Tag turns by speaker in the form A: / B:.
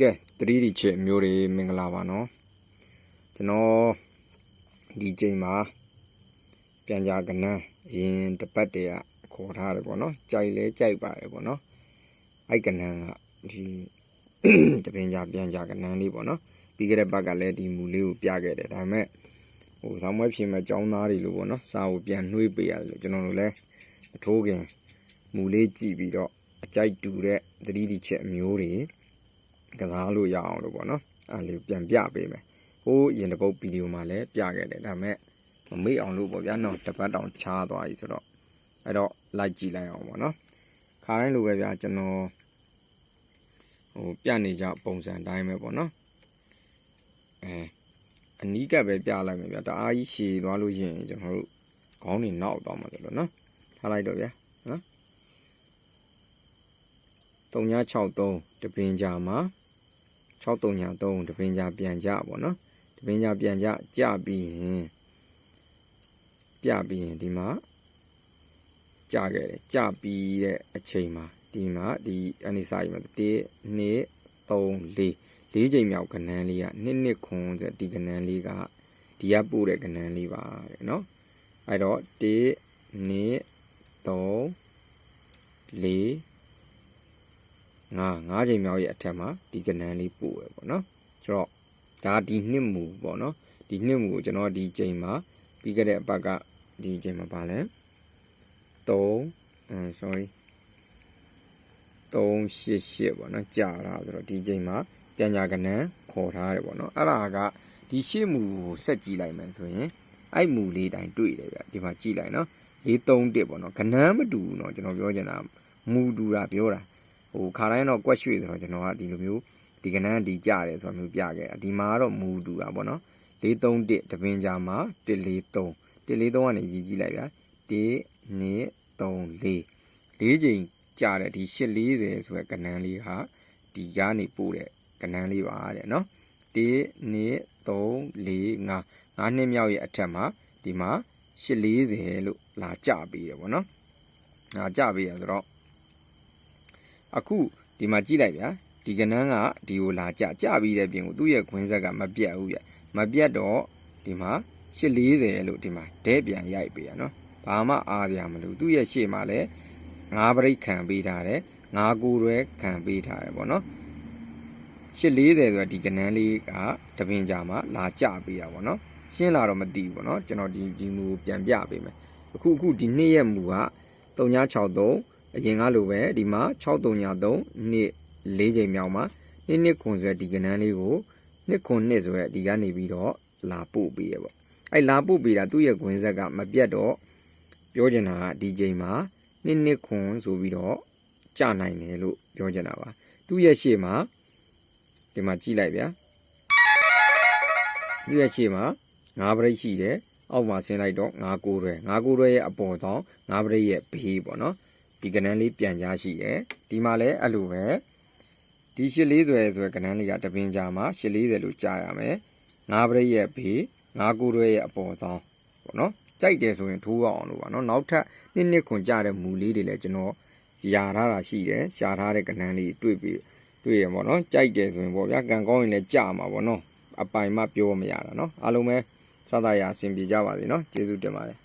A: ကဲ3ဒီချစ်မျိုးတွေမင်္ဂလာပါနော်ကျွန်တော်ဒီချိန်မှာပြန်ကြကနန်းအရင်တစ်ပတ်တည်းကခေါ်ထားတယ်ပေါ့နော်ကြိုက်လဲကြိုက်ပါတယ်ပေါ့နော်အိုက်ကနန်းကဒီတပင်ကြပြန်ကြကနန်းလေးပေါ့နော်ပြီးခဲ့တဲ့ဘက်ကလည်းဒီမူလေးကိုပြခဲ့တယ်ဒါပေမဲ့ဟိုဆောင်းမွဲဖြစ်မဲ့ចောင်းသားတွေလို့ပေါ့နော်စာကိုပြန်နှွေးပေးရတယ်လို့ကျွန်တော်တို့လည်းမထိုးခင်မူလေးကြည့်ပြီးတော့အကြိုက်တူတဲ့3ဒီချက်အမျိုးတွေ ကစားလို့ရအောင်လို့ပေါ့နော်အဲ့လေးပြန်ပြပေးမယ်ဟိုးရင်တပုတ်ဗီဒီယိုမှာလည်းပြခဲ့တယ်ဒါပေမဲ့မမေ့အောင်လို့ပေါ့ဗျာနော်တစ်ပတ်တောင်ချားသွားပြီဆိုတော့အဲ့တော့လိုက်ကြည့်လိုက်အောင်ပေါ့နော်ခါတိုင်းလိုပဲဗျာကျွန်တော်ဟိုပြနေကြပုံစံတိုင်းပဲပေါ့နော်အဲအနီးကပ်ပဲပြလိုက်မယ်ဗျာတအားကြီးရှည်သွားလို့ရှိရင်ကျွန်တော်တို့ခေါင်းတွေနောက်သွားမှာဆိုလို့နော်ထားလိုက်တော့ဗျာနော်3963တပင်ကြာမှာ 6303တပင်ကြာပြန်ကြပေါ့နော်တပင်ကြာပြန်ကြကြပြီးရင်ပြပြီးရင်ဒီမှာကြခဲ့တယ်ကြပြီးတဲ့အချိန်မှာဒီမှာဒီအနေစာကြီးမှာ1 2 3 4လေးချိန်မြောက်ကဏန်းလေးကနှစ်နှစ်ခွန်ဆိုဒီကဏန်းလေးကဒီကပို့တဲ့ကဏန်းလေးပါတဲ့နော်အဲ့တော့1 2 3 4 ငါငါးချိန်မြောက်ရဲ့အထက်မှာဒီကနန်းလေးပို့ပဲပေါ့နော်ဆိုတော့ဒါဒီနှစ်မူပေါ့နော်ဒီနှစ်မူကိုကျွန်တော်ဒီချိန်မှာပြီးခဲ့တဲ့အပတ်ကဒီချိန်မှာပါလဲ3အမ် sorry 388ပေါ့နော်ကြာတာဆိုတော့ဒီချိန်မှာပြန်ညာကနန်းခေါ်ထားတယ်ပေါ့နော်အဲ့ဒါကဒီရှေ့မူကိုဆက်ကြည့်လိုက်မယ်ဆိုရင်အဲ့မူလေးတိုင်းတွေ့တယ်ဗျဒီမှာကြည့်လိုက်နော်431ပေါ့နော်ကနန်းမတူဘူးเนาะကျွန်တော်ပြောချင်တာမူတူတာပြောတာ ဟိုခါတိုင်းတော့ကွက်ရွှေဆိုတော့ကျွန်တော်ကဒီလိုမျိုးဒီကနန်းဒီကြတယ်ဆိုတာမျိုးပြခဲ့တာဒီမှာကတော့မူတူတာပေါ့နော်431တပင်ကြာမှာ143 143ကနေရည်ကြီးလိုက်ဗျာ1 2 3 4လေးချိန်ကြာတဲ့ဒီ840ဆိုတဲ့ကနန်းလေးဟာဒီကနေပို့တဲ့ကနန်းလေးပါတဲ့နော်1 2 3 4 5 5နှစ်မြောက်ရဲ့အထက်မှာဒီမှာ840လို့လာကြပေးတယ်ပေါ့နော်။လာကြပေးရဆိုတော့ အခုဒီမှာကြည့်လိုက်ဗျာဒီကနန်းကဒီကိုလာကြကြပြီးတဲ့ပြင်ကိုသူ့ရဲ့ခွင်းဆက်ကမပြတ်ဘူးဗျမပြတ်တော့ဒီမှာ840လို့ဒီမှာဒဲပြန်ရိုက်ပေးရနော်ဘာမှအားပြမလို့သူ့ရဲ့ရှေ့မှာလည်းငါးပရိတ်ခံပေးထားတယ်ငါးကိုယ်ရွယ်ခံပေးထားတယ်ပေါ့နော်840ဆိုတာဒီကနန်းလေးကတပင်ကြာမှာလာကြပေးတာပေါ့နော်ရှင်းလာတော့မသိဘူးပေါ့နော်ကျွန်တော်ဒီဒီမူပြန်ပြပေးမယ်အခုအခုဒီနေ့ရဲ့မူက3963 အရင်ကလိုပဲဒီမှာ6333နှစ်၄ချိန်မြောက်မှာနှစ်နှစ်ခွန်ဆိုတဲ့ဒီကနန်းလေးကိုနှစ်ခွန်နှစ်ဆိုတဲ့ဒီကနေပြီးတော့လာပို့ပေးရပေါ့အဲ့လာပို့ပေးတာသူ့ရဲ့ခွင်းဆက်ကမပြတ်တော့ပြောချင်တာကဒီချိန်မှာနှစ်နှစ်ခွန်ဆိုပြီးတော့ကြနိုင်တယ်လို့ပြောချင်တာပါသူ့ရဲ့ရှေ့မှာဒီမှာကြည့်လိုက်ဗျာသူ့ရဲ့ရှေ့မှာငါးပရိတ်ရှိတယ်အောက်မှာဆင်းလိုက်တော့ငါးကိုယ်ရွယ်ငါးကိုယ်ရွယ်ရဲ့အပေါ်သောငါးပရိတ်ရဲ့ဘေးပေါ့နော် ဒီကနန်းလေးပြန်ကြားရှိတယ်ဒီမှာလည်းအဲ့လိုပဲဒီ840ဆိုတဲ့ကနန်းလေးကတပင်ကြာမှာ840လို့ကြားရမယ်ငါးပရိတ်ရဲ့ဘေးငါးကိုယ်ရွယ်ရဲ့အပေါ်သောပေါ့နော်ကြိုက်တယ်ဆိုရင်ထိုးအောင်လို့ပါနော်နောက်ထပ်နှစ်နှစ်ခွန်ကြတဲ့မူလေးတွေလည်းကျွန်တော်ယာထားတာရှိတယ်ရှာထားတဲ့ကနန်းလေးတွေ့ပြီးတွေ့ရပေါ့နော်ကြိုက်တယ်ဆိုရင်ပေါ့ဗျာကံကောင်းရင်လည်းကြာမှာပေါ့နော်အပိုင်မှပြောမရတာနော်အားလုံးပဲစသရအဆင်ပြေကြပါစေနော်ကျေးဇူးတင်ပါတယ်